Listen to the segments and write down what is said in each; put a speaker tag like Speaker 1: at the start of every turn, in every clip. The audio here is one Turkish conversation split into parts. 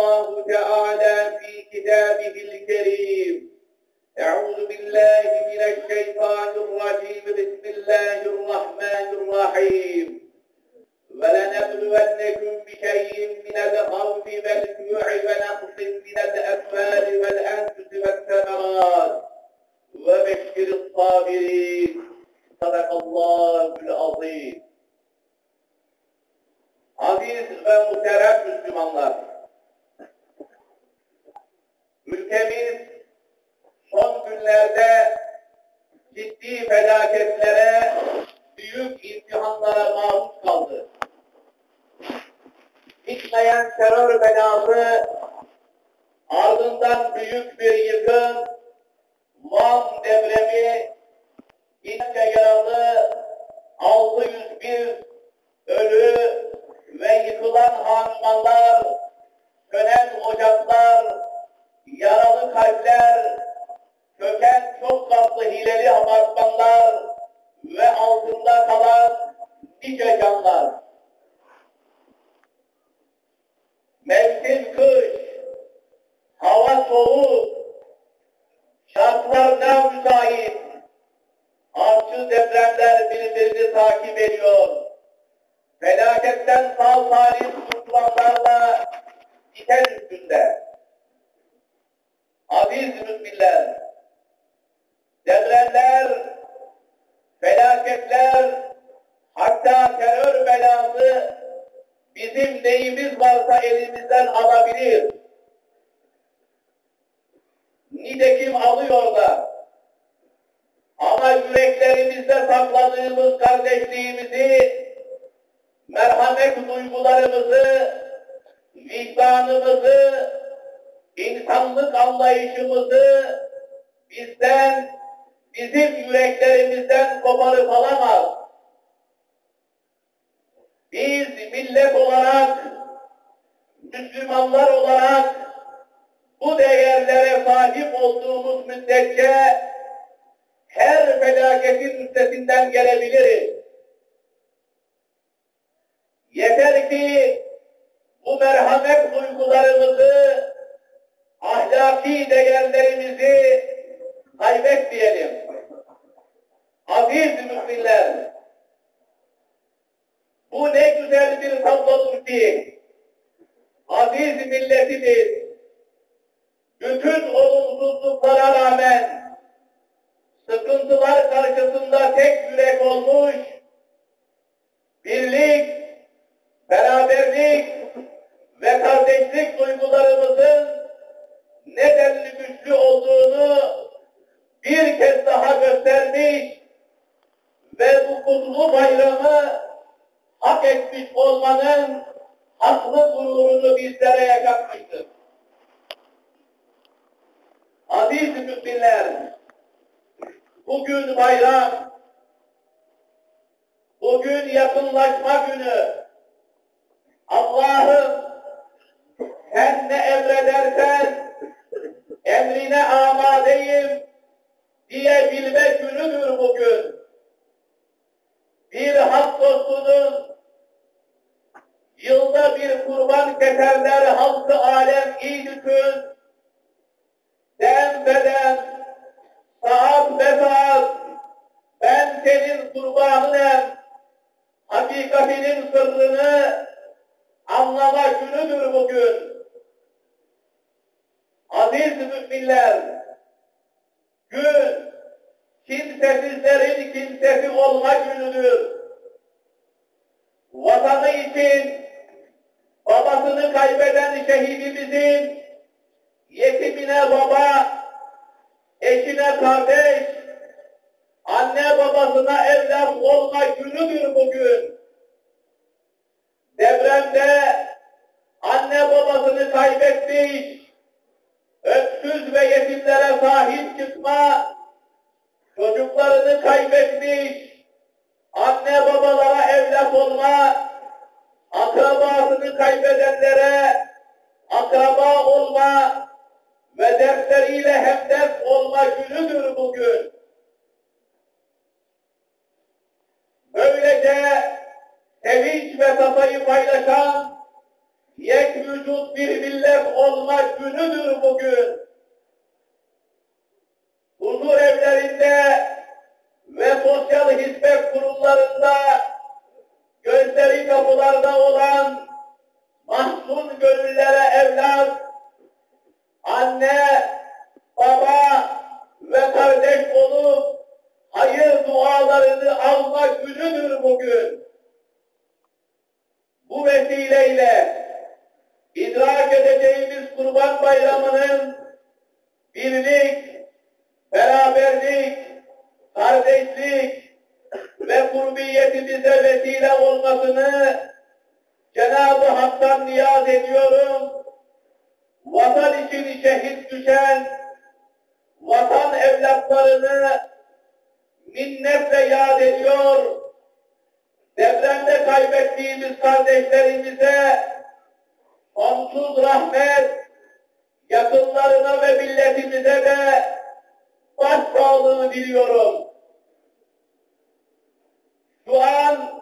Speaker 1: الله تعالى في كتابه الكريم أعوذ بالله من الشيطان الرجيم بسم الله الرحمن الرحيم ولنبلونكم بشيء من الخوف والجوع ونقص من الأموال والأنفس والثمرات وبشر الصابرين صدق الله العظيم Aziz ve muhterem Müslümanlar, Ülkemiz son günlerde ciddi felaketlere, büyük imtihanlara maruz kaldı. Bitmeyen terör belası, ardından büyük bir yıkım, Van depremi, binlerce yaralı, 601 ölü ve yıkılan hanımanlar, sönen ocaklar, yaralı kalpler, çöken çok katlı hileli apartmanlar ve altında kalan nice canlar. Mevsim kış, kardeşliğimizi, merhamet duygularımızı, vicdanımızı, insanlık anlayışımızı bizden, bizim yüreklerimizden koparıp alamaz. Biz millet olarak, Müslümanlar olarak bu değerlere sahip olduğumuz müddetçe her felaketin üstesinden gelebiliriz. Yeter ki bu merhamet duygularımızı, ahlaki değerlerimizi kaybetmeyelim. Aziz müminler, bu ne güzel bir tablodur ki, aziz milletimiz, bütün olumsuzluklara rağmen, sıkıntılar karşısında tek yürek olmuş, birlik, beraberlik ve kardeşlik duygularımızın nedenli güçlü olduğunu bir kez daha göstermiş ve bu kutlu bayramı hak etmiş olmanın haklı gururunu bizlere yaşatmıştır. Aziz müminler, bugün bayram, bugün yakınlaşma günü, Allah'ım sen ne emredersen emrine amadeyim diyebilme günüdür bugün. Bir hak dostunun yılda bir kurban keserler halkı alem İdük'ün dem beden saat be saat ben senin kurbanınım hakikatinin sırrını anlama günüdür bugün. Aziz müminler, gün kimsesizlerin kimsesi olma günüdür. Vatanı için babasını kaybeden şehidimizin yetimine baba, eşine kardeş, anne babasına evlat olma günüdür bugün depremde anne babasını kaybetmiş, öksüz ve yetimlere sahip çıkma, çocuklarını kaybetmiş, anne babalara evlat olma, akrabasını kaybedenlere akraba olma ve dertleriyle hemdert olma günüdür bugün. Böylece sevinç ve safayı paylaşan yek vücut bir millet olma günüdür bugün. Huzur evlerinde ve sosyal hizmet kurumlarında gözleri kapılarda olan mahzun gönüllere evlat, anne, baba ve kardeş olup hayır dualarını alma günüdür bugün. Bu vesileyle idrak edeceğimiz Kurban Bayramı'nın birlik, beraberlik, kardeşlik ve kurbiyetimize vesile olmasını Cenab-ı Hak'tan niyaz ediyorum. Vatan için şehit düşen vatan evlatlarını minnetle yad ediyor. Depremde kaybettiğimiz kardeşlerimize sonsuz rahmet, yakınlarına ve milletimize de başsağlığı diliyorum. Şu an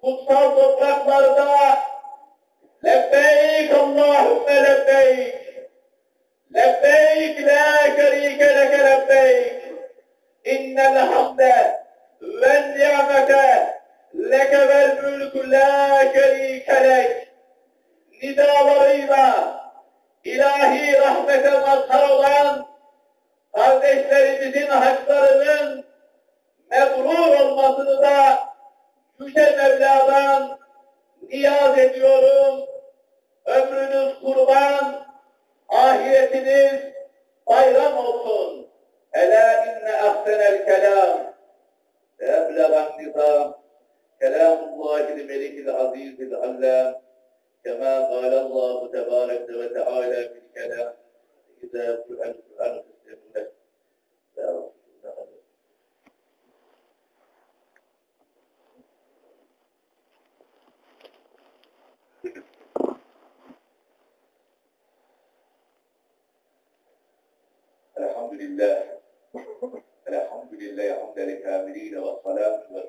Speaker 1: kutsal topraklarda lebbeyk Allahümme lebbeyk lebbeyk la şerike leke lebbeyk innel hamde ve niyamete vel mülkü la şerike lek nidalarıyla ilahi rahmete mazhar olan kardeşlerimizin haçlarının mebrur olmasını da Yüce Mevla'dan niyaz ediyorum. Ömrünüz kurban, ahiretiniz bayram olsun. Ela inne ahsenel kelam ve nizam kelamullahil melikil azizil allam كما قال الله تبارك وتعالى في الكلام. إذا قرأ القرآن فاستمعوا له. الحمد لله. الحمد لله حمد الكاملين والصلاة والسلام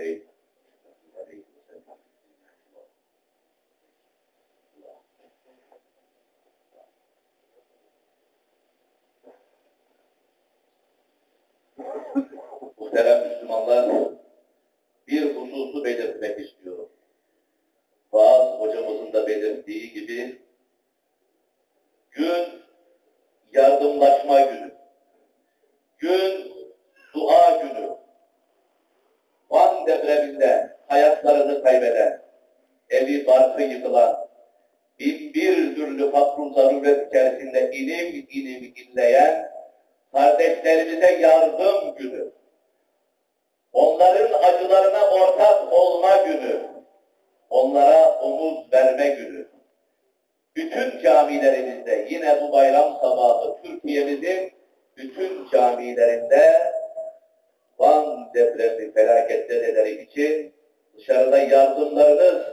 Speaker 1: a ilim inleyen kardeşlerimize yardım günü. Onların acılarına ortak olma günü. Onlara omuz verme günü. Bütün camilerimizde yine bu bayram sabahı Türkiye'mizin bütün camilerinde Van depremi felaketleri için dışarıda yardımlarınız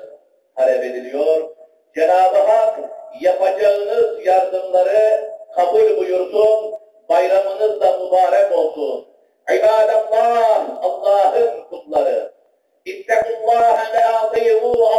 Speaker 1: talep ediliyor. Cenab-ı Hak yapacağınız yardımları kabul buyursun. Bayramınız da mübarek olsun. İbadallah, Allah'ın kulları. İttekullâhe ve âtîhû,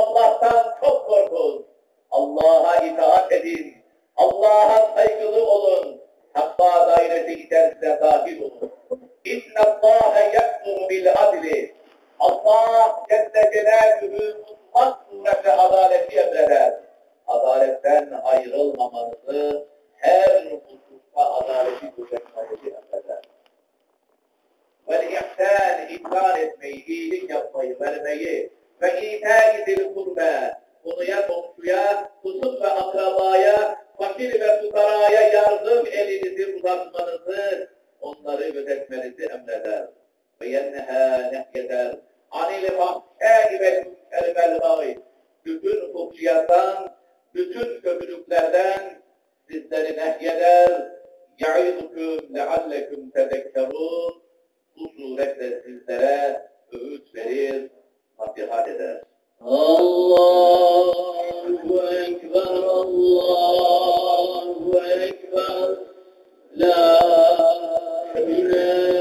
Speaker 1: emretmenizi emreder. Ve yenneha nehyeder. Anil fahşâi ve münker vel gâi. Bütün fuhşiyattan, bütün kötülüklerden sizleri nehyeder. Ya'idukum leallekum tezekkerûn. Bu suretle sizlere öğüt verir, nasihat eder.
Speaker 2: Allahu Ekber, Allahu Ekber, La ilahe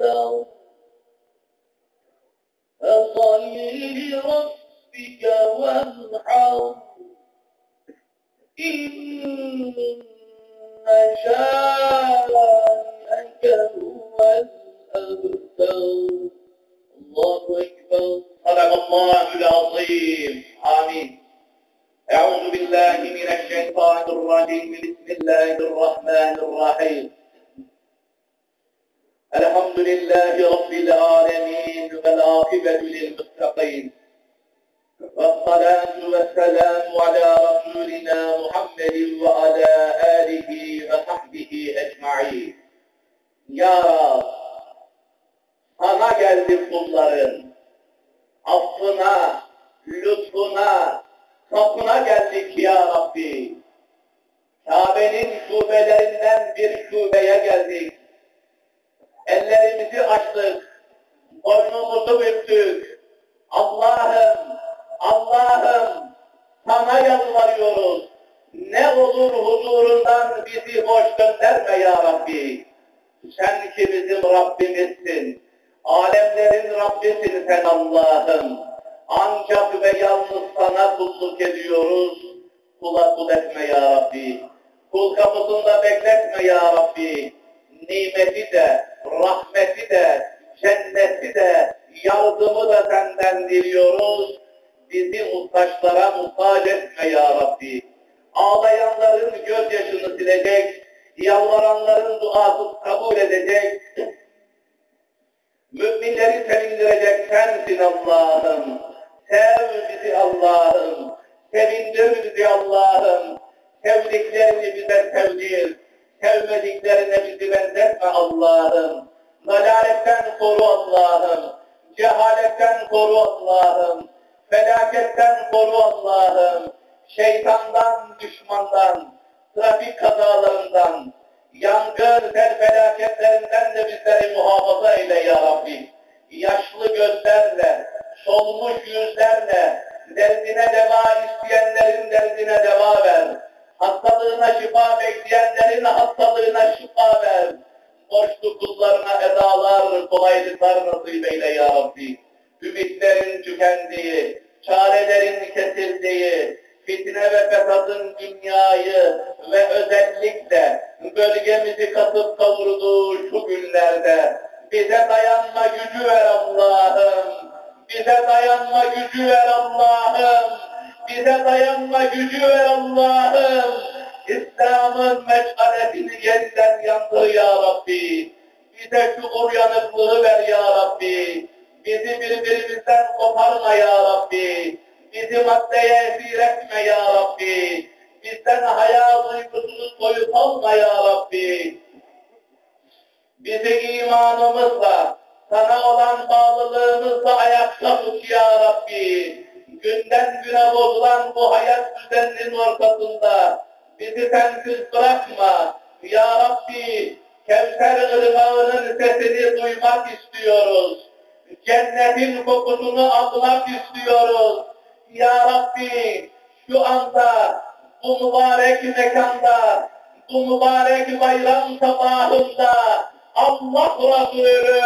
Speaker 2: الكوثر فصل لربك وانحر إن شانئك هو الأبتر الله أكبر
Speaker 1: صدق الله العظيم آمين. أعوذ بالله من الشيطان الرجيم. بسم الله الرحمن الرحيم. الحمد لله رب العالمين والعاقبة للمتقين والصلاة والسلام على رسولنا محمد وعلى آله وصحبه أجمعين Ya Rab, sana geldi kulların, affına, lütfuna, kapına geldik ya Rabbi. Kabe'nin şubelerinden bir şubeye geldik. Ellerimizi açtık, boynumuzu büktük. Allah'ım, Allah'ım sana yalvarıyoruz. Ne olur huzurundan bizi boş gönderme ya Rabbi. Sen ki bizim Rabbimizsin. Alemlerin Rabbisin sen Allah'ım. Ancak ve yalnız sana kulluk ediyoruz. Kula kul etme ya Rabbi. Kul kapısında bekletme ya Rabbi. Nimeti de, rahmeti de, cenneti de, yardımı da senden diliyoruz. Bizi muhtaçlara muhtaç etme ya Rabbi. Ağlayanların gözyaşını silecek, yalvaranların duası kabul edecek, müminleri sevindirecek sensin Allah'ım. Sev bizi Allah'ım. Sevindir bizi Allah'ım. Sevdiklerini bize sevdir. Sevmediklerine bizi benzetme Allah'ım. Dalaletten koru Allah'ım. Cehaletten koru Allah'ım. Felaketten koru Allah'ım. Şeytandan, düşmandan, trafik kazalarından, yangın, sel felaketlerinden de bizleri muhafaza eyle ya Rabbi. Yaşlı gözlerle, solmuş yüzlerle, derdine deva isteyenlerin derdine deva ver. Hastalığına şifa bekleyenlerin hastalığına şifa ver. Borçlu kullarına edalar, kolaylıklar nasip eyle ya Rabbi. Ümitlerin tükendiği, çarelerin kesildiği, fitne ve fesadın dünyayı ve özellikle bölgemizi katıp kavurduğu şu günlerde bize dayanma gücü ver Allah'ım. Bize dayanma gücü ver Allah'ım. Bize dayanma gücü ver Allah'ım. İslam'ın meşalesini yeniden yandır ya Rabbi. Bize şu uyanıklığı ver ya Rabbi. Bizi birbirimizden koparma ya Rabbi. Bizi maddeye esir etme ya Rabbi. bizden haya duygusunu soyut alma ya Rabbi. Bizi imanımızla, sana olan bağlılığımızla ayakta tut ya Rabbi. Günden güne bozulan bu hayat düzeninin ortasında bizi sensiz bırakma. Ya Rabbi, Kevser ırmağının sesini duymak istiyoruz. Cennetin kokusunu almak istiyoruz. Ya Rabbi, şu anda bu mübarek mekanda, bu mübarek bayram sabahında Allah Resulü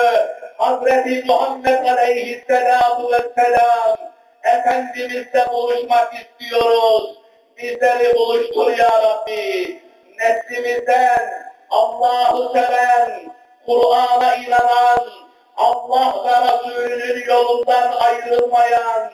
Speaker 1: Hazreti Muhammed Aleyhisselatu Vesselam Efendimizle buluşmak istiyoruz. Bizleri buluştur ya Rabbi. Neslimizden Allah'ı seven, Kur'an'a inanan, Allah ve Resulünün yolundan ayrılmayan,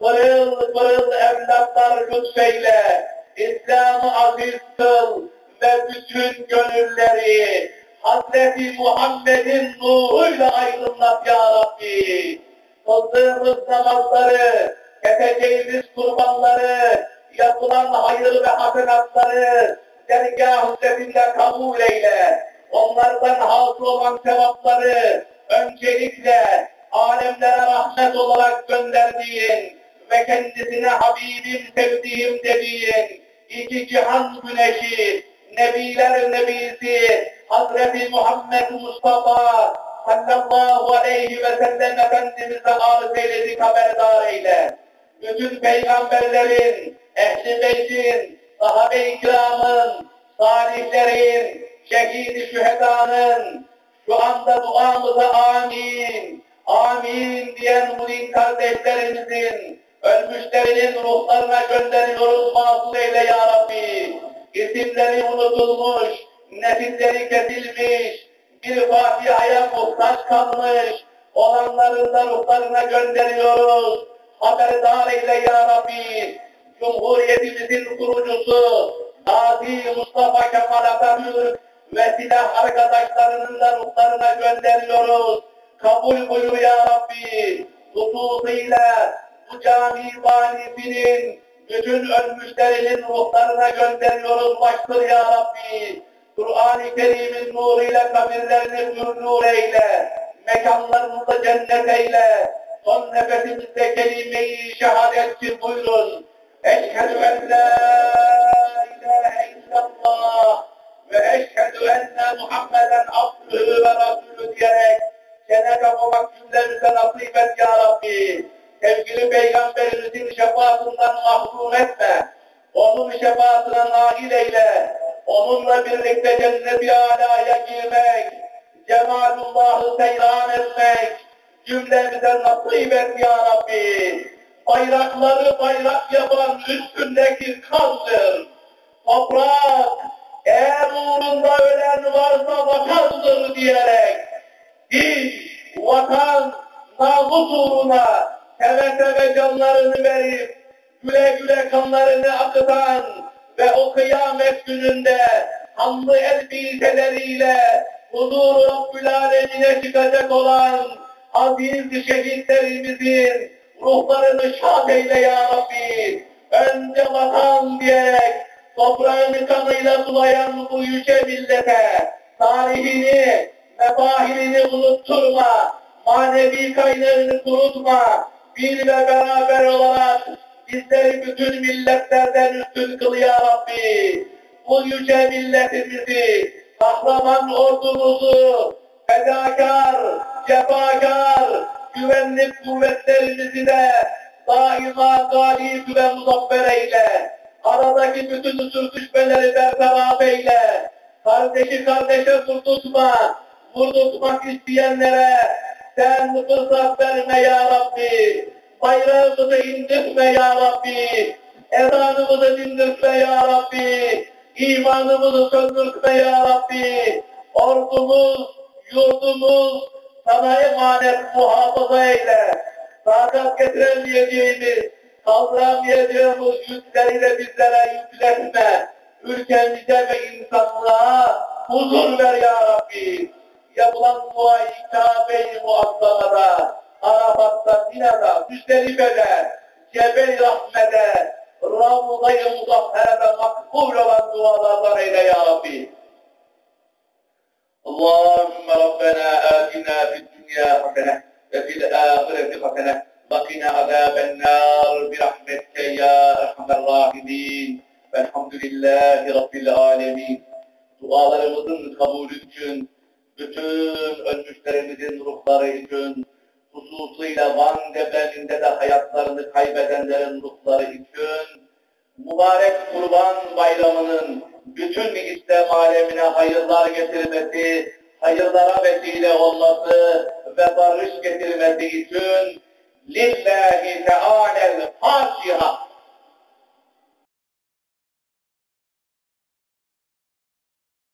Speaker 1: pırıl pırıl evlatlar lütfeyle, İslam'ı aziz kıl ve bütün gönülleri Hazreti Muhammed'in nuruyla aydınlat ya Rabbi. Kıldığımız namazları, keseceğimiz kurbanları, yapılan hayır ve hasenatları dergah üzerinde kabul eyle. Onlardan hasıl olan sevapları öncelikle alemlere rahmet olarak gönderdiğin ve kendisine Habibim sevdiğim dediğin iki cihan güneşi, Nebiler Nebisi Hazreti Muhammed Mustafa sallallahu aleyhi ve sellem Efendimiz'e arz eyledik haberdar eyle. Bütün peygamberlerin, ehli beytin, sahabe-i kiramın, salihlerin, şehidi şühedanın şu anda duamıza amin, amin diyen mümin kardeşlerimizin ölmüşlerinin ruhlarına gönderiyoruz mazur eyle ya Rabbi. İsimleri unutulmuş, nesilleri kesilmiş, bir Fatiha'ya muhtaç kalmış olanların da ruhlarına gönderiyoruz. Haberdar eyle ya Rabbi. Cumhuriyetimizin kurucusu Gazi Mustafa Kemal Atatürk ve silah arkadaşlarının da ruhlarına gönderiyoruz. Kabul buyur ya Rabbi. Hususuyla bu cami vanisinin bütün ölmüşlerinin ruhlarına gönderiyoruz. Baştır ya Rabbi. Kur'an-ı Kerim'in nuruyla kabirlerini nur eyle. Mekanlarımızı cennet eyle. Son nefesimizde kelime-i şehadetçi buyurun. Eşhedü en la ilahe illallah ve eşhedü enne Muhammeden abdühü ve rasulü diyerek cennet okumak cümlemize nasip et ya Rabbi. Sevgili Peygamberimizin şefaatinden mahrum etme. Onun şefaatine nail eyle. Onunla birlikte cennet-i alaya girmek, cemalullahı seyran etmek, cümlemize nasip et ya Rabbi. Bayrakları bayrak yapan üstündeki kandır. Toprak, eğer uğrunda ölen varsa vatandır diyerek, biz vatan, namus uğruna seve seve canlarını verip, güle güle kanlarını akıtan ve o kıyamet gününde kanlı elbiseleriyle huzur-u Rabbül Alemine çıkacak olan aziz şehitlerimizin ruhlarını şad eyle ya Rabbi. Önce vatan diyerek toprağını kanıyla sulayan bu yüce millete tarihini, mefahirini unutturma, manevi kaynağını kurutma, bir ve beraber olarak bizleri bütün milletlerden üstün kıl ya Rabbi. Bu yüce milletimizi, kahraman ordumuzu, fedakar, cefakar, güvenlik kuvvetlerimizi de daima galip ve muzaffer eyle. Aradaki bütün sürtüşmeleri bertaraf eyle. Kardeşi kardeşe vurdurtma, vurdurtmak isteyenlere sen fırsat verme ya Rabbi. Bayrağımızı indirtme ya Rabbi. Ezanımızı dindirtme ya Rabbi. İmanımızı söndürtme ya Rabbi. Ordumuz, yurdumuz sana emanet muhafaza eyle. Sakat getiremeyeceğimiz, kaldıramayacağımız yükleriyle bizlere yükletme. Ülkemize ve insanlığa huzur ver ya Rabbi. Yapılan duayı Kabe-i Muazzama'da, Arafat'ta, Mina'da, Müzdelibe'de, Cebel-i Rahme'de, Ramuzay-ı Muzaffer'de makbul olan dualardan eyle ya Rabbi. Allahümme Rabbena atina fid dünya hasene ve fil ahireti hasene ve qina azaben nar bi rahmetike ya erhamer rahimin. Velhamdülillahi Rabbil alemin. Dualarımızın kabulü için, bütün ölmüşlerimizin ruhları için, hususuyla Van depreminde de hayatlarını kaybedenlerin ruhları için, mübarek kurban bayramının bütün İslam alemine hayırlar getirmesi, hayırlara vesile olması ve barış getirmesi için lillahi teala'l Fatiha